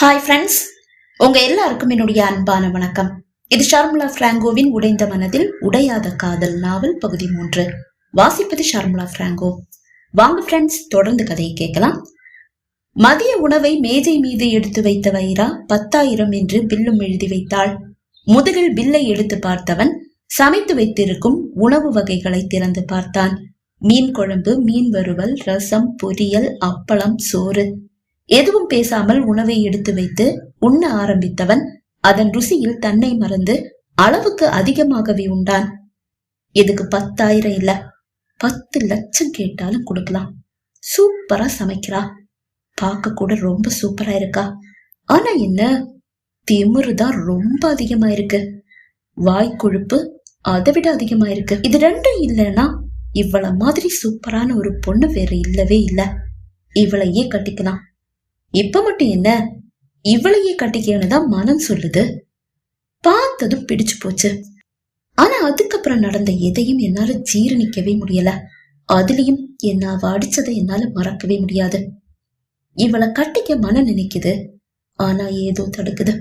Hi friends உங்க எல்லாருக்கும் என்னுடைய அன்பான வணக்கம். இது ஷர்முலா பிராங்கோவின் உடைந்த மனதில் உடையாத காதல் நாவல் பகுதி மூன்று. வாசிப்பது ஷர்முலா பிராங்கோ. வாங்க ஃப்ரெண்ட்ஸ் தொடர்ந்து கதையை கேட்கலாம். மதிய உணவை மேஜை மீது எடுத்து வைத்த வைரா பத்தாயிரம் என்று பில்லும் எழுதி வைத்தாள். முதுகில் பில்லை எடுத்து பார்த்தவன் சமைத்து வைத்திருக்கும் உணவு வகைகளை திறந்து பார்த்தான். மீன் குழம்பு மீன் வறுவல் ரசம் பொரியல் அப்பளம் சோறு. எதுவும் பேசாமல் உணவை எடுத்து வைத்து உண்ண ஆரம்பித்தவன் அதன் ருசியில் தன்னை மறந்து அளவுக்கு அதிகமாகவே உண்டான். இதுக்கு பத்தாயிரம் இல்ல பத்து லட்சம் கேட்டாலும் கொடுக்கலாம். சூப்பரா சமைக்கிறா. பார்க்க கூட ரொம்ப சூப்பரா இருக்கா. ஆனா என்ன திமிரு தான் ரொம்ப அதிகமா இருக்கு. வாய் கொழுப்பு அதை விட அதிகமா இருக்கு. இது ரெண்டும் இல்லைன்னா இவள மாதிரி சூப்பரான ஒரு பொண்ணு வேற இல்லவே இல்ல. இவளையே கட்டிக்கலாம். இப்ப மட்டும் என்ன? இவளையே கட்டிக்கன்னு தான் மனம் சொல்லுது. பார்த்ததும் பிடிச்சு போச்சு. ஆனா அதுக்கப்புறம் நடந்த எதையும் என்னால ஜீரணிக்கவே முடியல. அதுலயும் என்ன அவ அடிச்சதை என்னால மறக்கவே முடியாது. இவளை கட்டிக்க மனம் நினைக்குது. ஆனா ஏதோ தடுக்குது.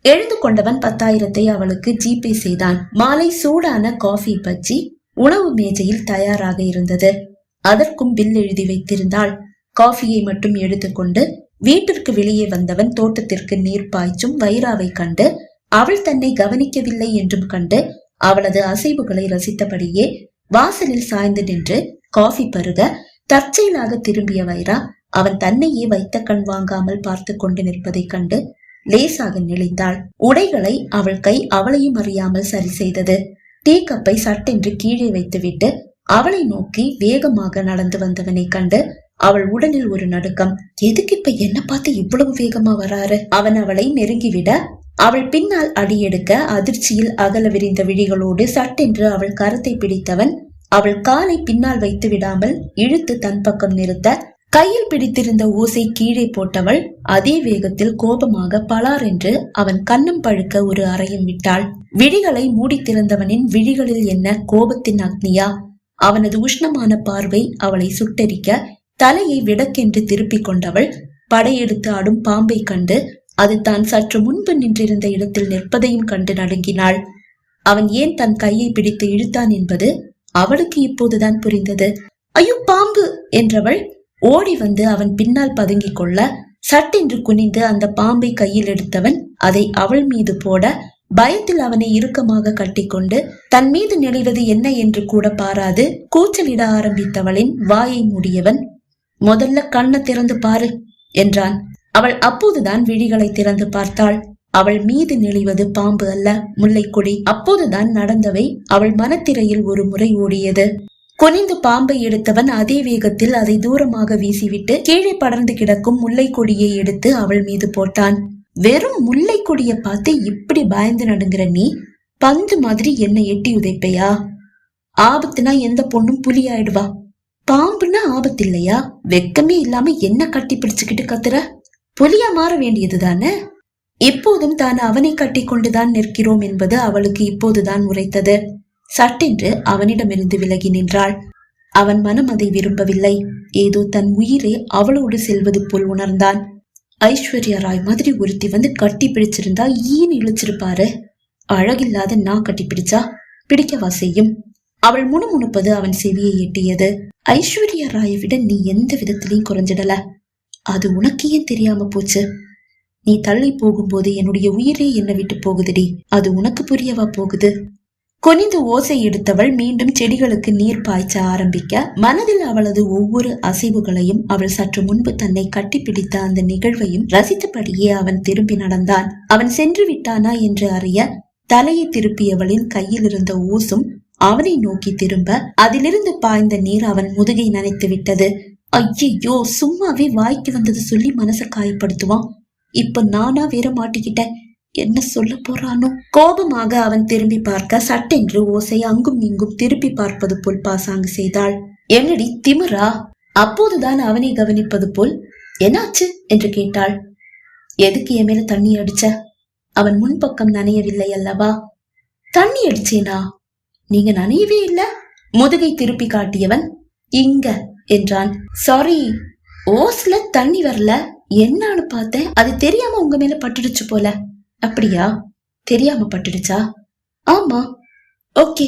எழுந்து கொண்டவன் பத்தாயிரத்தை அவளுக்கு ஜிபே செய்தான். மாலை சூடான காஃபி பஜ்ஜி உணவு மேஜையில் தயாராக இருந்தது. அதற்கும் பில் எழுதி வைத்திருந்தாள். காஃபியை மட்டும் எடுத்துக்கொண்டு வீட்டிற்கு வெளியே வந்தவன் தோட்டத்திற்கு நீர் பாய்ச்சும் வைராவை கண்டு அவள் தன்னை கவனிக்கவில்லை என்றும் கண்டு அவளது அசைவுகளை ரசித்தபடியே வாசலில் சாய்ந்து நின்று காஃபி பருக தற்செயலாக திரும்பிய வைரா அவன் தன்னையே வைத்த கண் வாங்காமல் பார்த்து கொண்டு நிற்பதைக் கண்டு லேசாக நெளிந்தாள். உடைகளை அவள் கை அவளையும் அறியாமல் சரி செய்தது. டீ கப்பை சட்டென்று கீழே வைத்துவிட்டு அவளை நோக்கி வேகமாக நடந்து வந்தவனை கண்டு அவள் உடலில் ஒரு நடுக்கம். எதுக்கு இப்ப என்ன பார்த்து இவ்வளவு வேகமா வராரு? அவன் அவளை நெருங்கிவிட அவள் பின்னால் அடியெடுக்க அதிர்ச்சியில் அகல விரிந்த விழிகளோடு சட்டென்று அவள் கரத்தை பிடித்தவன் அவள் காலை பின்னால் வைத்து விடாமல் இழுத்து தன் பக்கம் நிறுத்த கையில் பிடித்திருந்த ஓசை கீழே போட்டவள் அதே வேகத்தில் கோபமாக பலார் என்று அவன் கண்ணம் பழுக்க ஒரு அறையும் விட்டாள். விழிகளை மூடி திறந்தவனின் விழிகளில் என்ன கோபத்தின் அக்னியா? அவனது உஷ்ணமான பார்வை அவளை சுட்டரிக்க தலையை விடக்கென்று திருப்பிக் கொண்டவள் படையெடுத்து ஆடும் பாம்பை கண்டு அது தான் சற்று முன்பு நின்றிருந்த இடத்தில் நிற்பதையும் கண்டு நடுங்கினாள். அவன் ஏன் தன் கையை பிடித்து இழுத்தான் என்பது அவளுக்கு இப்போதுதான் புரிந்தது. ஐயோ பாம்பு! என்றவள் ஓடி வந்து அவன் பின்னால் பதுங்கிக் கொள்ள சட்டென்று குனிந்து அந்த பாம்பை கையில் எடுத்தவன் அதை அவள் மீது போட பயத்தில் அவனை இறுக்கமாக கட்டிக்கொண்டு தன் மீது நெளிவது என்ன என்று கூட பாராது கூச்சலிட ஆரம்பித்தவளின் வாயை மூடியவன் முதல்ல கண்ணை திறந்து பாரு என்றான். அவள் அப்போதுதான் விழிகளை திறந்து பார்த்தாள். அவள் மீது நெளிவது பாம்பு அல்ல முல்லைக்கொடி. அப்போதுதான் நடந்தவை அவள் மனத்திரையில் ஒரு முறை ஓடியது. குனிந்து பாம்பை எடுத்தவன் அதே வேகத்தில் அதை தூரமாக வீசிவிட்டு கீழே படர்ந்து கிடக்கும் முல்லை கொடியை எடுத்து அவள் மீது போட்டான். வெறும் முல்லை பார்த்து இப்படி பயந்து நடுங்கிற நீ பந்து மாதிரி என்னை எட்டி உதைப்பையா? ஆபத்துனா எந்த பொண்ணும் புலி ஆயிடுவா பாம்புன்னா ஆபத்து இல்லையா வெக்கமே இல்லாம என்ன கட்டி பிடிச்சுக்கிட்டு கத்துற? புலியா மாற வேண்டியது தானே எப்போதும் தான் அவனை கட்டி கொண்டுதான் நிற்கிறோம் என்பது அவளுக்கு இப்போதுதான் உரைத்தது. சட்டென்று அவனிடமிருந்து விலகி நின்றாள். அவன் மனம் அதை விரும்பவில்லை. ஏதோ தன் உயிரே அவளோடு செல்வது போல் உணர்ந்தான். ஐஸ்வர்யா ராய் மாதிரி ஒருத்தி வந்து கட்டி பிடிச்சிருந்தா ஈன் இழுச்சிருப்பாரு? அழகில்லாத நான் கட்டி பிடிச்சா? பிடிக்கவா செய்யும்? அவள் முணுமுணுப்பது அவன் செவியை எட்டியது. ஐஸ்வர்யா ராயை விட நீ எந்த விதத்திலையும் குறைஞ்சிடல. அது உனக்கு ஏன் தெரியாம போச்சு? நீ தள்ளி போகும்போது என்னுடைய உயிரே என்னை விட்டு போகுதுடி. அது உனக்கு புரியவா போகுது? கொனிந்து ஓசை எடுத்தவள் மீண்டும் செடிகளுக்கு நீர் பாய்ச்ச ஆரம்பிக்க மனதில் அவளது ஒவ்வொரு அசைவுகளையும் அவள் சற்று முன்பு தன்னை கட்டிப்பிடித்த அந்த நிகழ்வையும் ரசித்தபடியே அவன் திரும்பி நடந்தான். அவன் சென்று விட்டானா என்று அறிய தலையை திருப்பியவளின் கையில் இருந்த ஓசும் அவனை நோக்கி திரும்ப அதிலிருந்து பாய்ந்த நீர் அவன் முதுகை நனைத்து விட்டது. ஐயையோ சும்மாவே வாய்க்கு வந்தது சொல்லி மனசை காயப்படுத்துவான். இப்ப நானா வேற மாட்டிக்கிட்டேன். என்ன சொல்ல போறானோ? கோபமாக அவன் திரும்பி பார்க்க சட்டென்று ஓசை அங்கும் இங்கும் திருப்பி பார்ப்பது போல் பாசாங்கு செய்தாள். என்னடி திமிரா? அப்போதுதான் அவனை கவனிப்பது போல் என்னாச்சு? என்று கேட்டாள். எதுக்கு என் மேல தண்ணி அடிச்ச? அவன் முன்பக்கம் நனையவில்லை அல்லவா? தண்ணி அடிச்சேனா? நீங்க நனையவே இல்ல? முதுகை திருப்பி காட்டியவன் இங்க என்றான். சாரி ஓஸ்ல தண்ணி வரல. என்னன்னு பார்த்தேன். அது தெரியாம உங்க மேல பட்டுடுச்சு போல. அப்படியா? தெரியாம பட்டுடுச்சா? ஆமா. ஓகே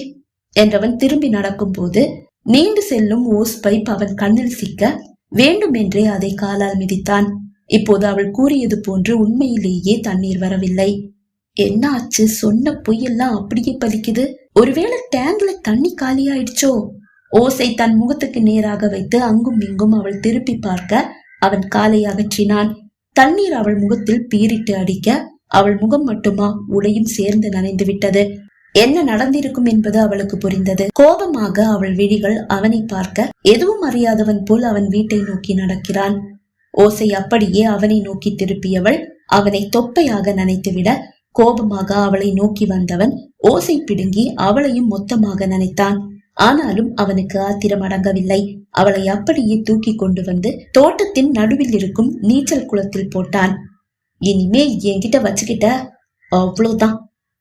என்றவன் திரும்பி நடக்கும் போது நீண்டு செல்லும் ஓஸ் பைப் அவன் கண்ணில் சிக்க வேண்டுமென்றே அதை காலால் மிதித்தான். இப்போது அவள் கூறியது போன்று உண்மையிலேயே தண்ணீர் வரவில்லை. என்ன ஆச்சு சொன்ன பொய்யெல்லாம் அப்படியே பலிக்குது. ஒருவேளை டேங்க்ல தண்ணி காலியாயிடுச்சோ? ஓசை தன் முகத்துக்கு நேராக வைத்து அங்கும் இங்கும் அவள் திருப்பி பார்க்க அவன் காலை அகற்றினான். தண்ணீர் அவள் முகத்தில் பீரிட்டு அடிக்க அவள் முகம் மட்டுமா உடையும் சேர்ந்து நனைந்து விட்டது. என்ன நடந்திருக்கும் என்பது அவளுக்கு புரிந்தது. கோபமாக அவள் விழிகள் அவனை பார்க்க எதுவும் அறியாதவன் போல் அவன் வீட்டை நோக்கி நடக்கிறான். ஓசை அப்படியே அவனை நோக்கி திருப்பியவள் அவனை தொப்பையாக நினைத்துவிட கோபமாக அவளை நோக்கி வந்தவன் ஓசை பிடுங்கி அவளையும் மொத்தமாக நினைத்தான். ஆனாலும் அவனுக்கு ஆத்திரம் அடங்கவில்லை. அவளை அப்படியே தூக்கி கொண்டு வந்து தோட்டத்தின் நடுவில் இருக்கும் நீச்சல் குளத்தில் போட்டான். இனிமே என்கிட்ட வச்சுக்கிட்ட அவ்வளவுதான்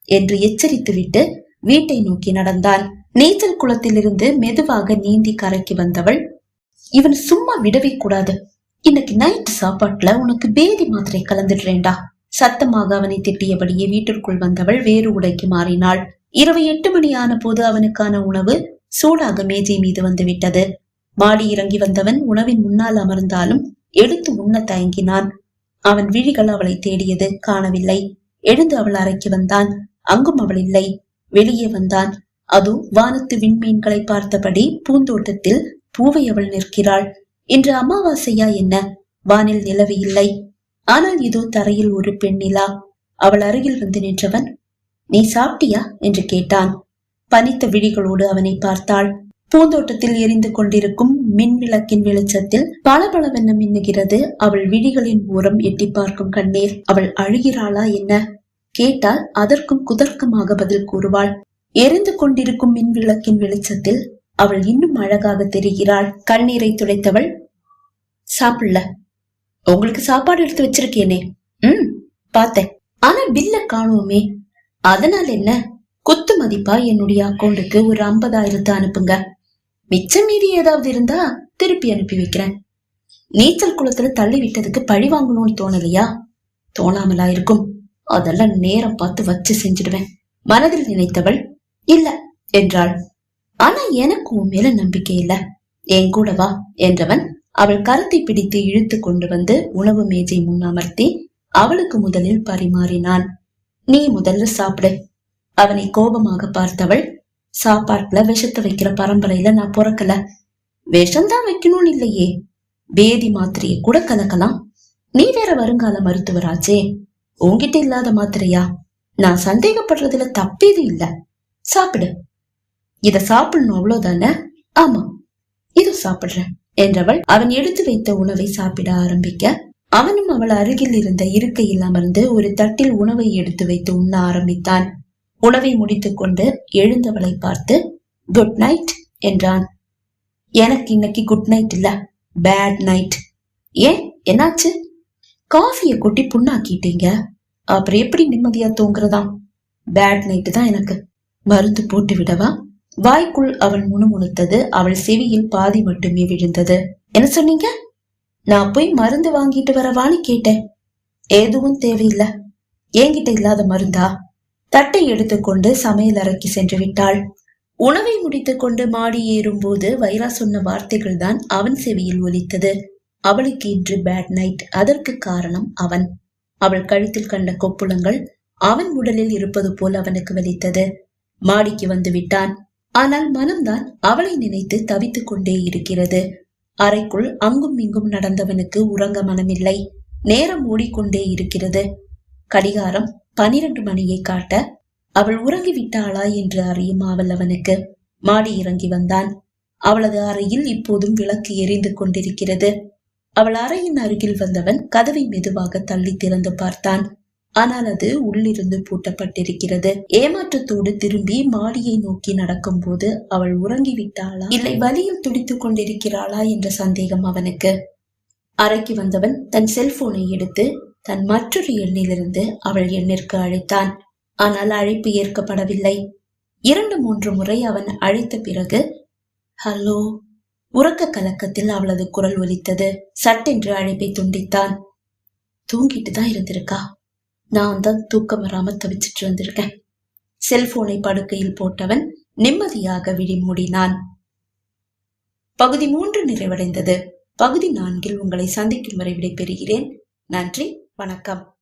என்று எச்சரித்துவிட்டு வீட்டை நோக்கி நடந்தான். நீச்சல் குளத்திலிருந்து மெதுவாக நீந்தி கரைக்கு வந்தவள் இவன் சும்மா விடவே கூடாது. இன்னைக்கு நைட் சாப்பாட்டுல உனக்கு பேதி மாத்திரை கலந்துடுறேன்டா. சத்தமாக அவனை திட்டியபடியே வீட்டிற்குள் வந்தவள் வேறு உடைக்கு மாறினாள். இரவு எட்டு மணி ஆன போது அவனுக்கான உணவு சூடாக மேஜை மீது வந்துவிட்டது. மாடி இறங்கி வந்தவன் உணவின் முன்னால் அமர்ந்தாலும் எடுத்து உண்ண தயங்கினான். அவன் விழிகள் அவளை தேடியது காணவில்லை. எழுந்து அவள் அறைக்கு வந்தான். அங்கும் அவள் இல்லை. வெளியே வந்தான். அது வானத்து விண்மீன்களை பார்த்தபடி பூந்தோட்டத்தில் பூவை அவள் நிற்கிறாள். இன்று அமாவாசையா என்ன? வானில் நிலவு இல்லை. ஆனால் இதோ தரையில் ஒரு பெண்ணிலா. அவள் அருகில் வந்து நின்றவன் நீ சாப்பிட்டியா? என்று கேட்டான். பனித்த விழிகளோடு அவனை பார்த்தாள். பூந்தோட்டத்தில் எரிந்து கொண்டிருக்கும் மின் விளக்கின் வெளிச்சத்தில் பளபளவென்ன மின்னுகிறது. அவள் விழிகளின் ஓரம் எட்டி பார்க்கும் கண்ணீர். அவள் அழுகிறாளா என்ன? கேட்டால் அதற்கும் குதர்க்கமாக பதில் கூறுவாள். எரிந்து கொண்டிருக்கும் மின் விளக்கின் வெளிச்சத்தில் அவள் இன்னும் அழகாக தெரிகிறாள். கண்ணீரை துடைத்தவள் சாப்பிடல. உங்களுக்கு சாப்பாடு எடுத்து வச்சிருக்கேனே. ம் பார்த்தேன். ஆனா பில்ல காணுமே அதனால என்ன? குத்து மதிப்பா என்னுடைய அக்கௌண்ட்டுக்கு ஒரு ஐம்பதாயிரத்து அனுப்புங்க. மிச்சம் மீதி ஏதாவது இருந்தா திருப்பி அனுப்பி வைக்கிறேன். நீச்சல் குளத்துல தள்ளி விட்டதுக்கு பழி வாங்கணும்னு தோணலையா? தோணாமலா இருக்கும். அதெல்லாம் நேரம் பார்த்து வச்சு செஞ்சிடுவேன். மனதில் நினைத்தவள் இல்ல என்றாள். ஆனா எனக்கு உன் மேல நம்பிக்கை இல்ல. என் கூடவா என்றவன் அவள் கரத்தை பிடித்து இழுத்து கொண்டு வந்து உணவு மேஜை முன் அமர்த்தி அவளுக்கு முதலில் பரிமாறினான். நீ முதல்ல சாப்பிடு. அவனை கோபமாக பார்த்தவள் சாப்பாட்டுல விஷத்தை வைக்கிற பரம்பரையில நான் பிறக்கல. விஷம்தான் வைக்கணும்னு இல்லையே. வேதி மாத்திரையை கூட கலக்கலாம். நீ வேற வருங்கால மருத்துவராச்சே. உன்கிட்ட இல்லாத மாத்திரையா? நான் சந்தேகப்படுறதுல தப்பேது இல்ல. சாப்பிடு. இத சாப்பிடணும் அவ்வளவுதானே? ஆமா. இது சாப்பிடுறேன். என்றவள் அவன் எடுத்து வைத்த உணவை சாப்பிட ஆரம்பிக்க அவனும் அவள் அருகில் இருந்த இருக்கையில் அமர்ந்து ஒரு தட்டில் உணவை எடுத்து வைத்து உண்ண ஆரம்பித்தான். உணவை முடித்துக்கொண்டு எழுந்தவளை பார்த்து குட் நைட் என்றான். எனக்கு இன்னைக்கு குட் நைட் இல்ல பேட் நைட் ஏன்? என்னாச்சு? காஃபியை கொட்டி புண்ணாக்கிட்டீங்க. அப்புறம் எப்படி நிம்மதியா தூங்குறதாம்? பேட் நைட்டு தான் எனக்கு. மருந்து போட்டு விடவா? வாய்க்குள் அவள் முணுமுணுத்தது. அவள் செவியில் பாதி மட்டுமே விழுந்தது. என்ன சொன்னீங்க? நான் போய் மருந்து வாங்கிட்டு வரவான்னு கேட்டேன். எதுவும் தேவையில்லை. என்கிட்ட இல்லாத மருந்தா? தட்டை எடுத்துக்கொண்டு சமையல் அறைக்கு சென்று விட்டாள். உணவை முடித்துக்கொண்டு மாடி ஏறும்போது வைரா சொன்ன வார்த்தைகள் தான் அவன் செவியில் ஒலித்தது. அவளுக்கு இன்று பேட் நைட் அதற்கு காரணம் அவன். அவள் கழுத்தில் கண்ட கொப்புளங்கள் அவன் உடலில் இருப்பது போல் அவனுக்கு வலித்தது. மாடிக்கு வந்து விட்டான். ஆனால் மனம்தான் அவளை நினைத்து தவித்துக் கொண்டே இருக்கிறது. அறைக்குள் அங்கும் இங்கும் நடந்தவனுக்கு உறங்க மனமில்லை. நேரம் ஓடிக்கொண்டே இருக்கிறது. கடிகாரம் பனிரெண்டு மணியை காட்ட அவள் உறங்கிவிட்டாளா என்று அறியும் அவள் அவனுக்கு. மாடி இறங்கி வந்தான். அவளது அறையில் இப்போதும் விளக்கு எரிந்து கொண்டிருக்கிறது. அவள் அறையின் அருகில் வந்தவன் கதவை மெதுவாக தள்ளி திறந்து பார்த்தான். ஆனால் அது உள்ளிருந்து பூட்டப்பட்டிருக்கிறது. ஏமாற்றத்தோடு திரும்பி மாடியை நோக்கி நடக்கும்போது அவள் உறங்கிவிட்டாளா? இல்லை வலியில் துடித்துக் கொண்டிருக்கிறாளா என்ற சந்தேகம் அவனுக்கு. அறைக்கு வந்தவன் தன் செல்போனை எடுத்து தன் மற்றொரு எண்ணிலிருந்து அவள் எண்ணிற்கு அழைத்தான். ஆனால் அழைப்பு ஏற்கப்படவில்லை. இரண்டு மூன்று முறை அவன் அழைத்த பிறகு ஹலோ உறக்க கலக்கத்தில் அவளது குரல் ஒலித்தது. சட்டென்று அழைப்பை துண்டித்தான். தூங்கிட்டு தான் இருந்திருக்கா? நான் தான் தூக்கம் வராமல் தவிச்சிட்டு இருந்திருக்கேன். செல்போனை படுக்கையில் போட்டவன் நிம்மதியாக விழி மூடினான். பகுதி மூன்று நிறைவடைந்தது. பகுதி நான்கில் உங்களை சந்திக்கும் வரை விடைபெறுகிறேன். நன்றி வணக்கம்.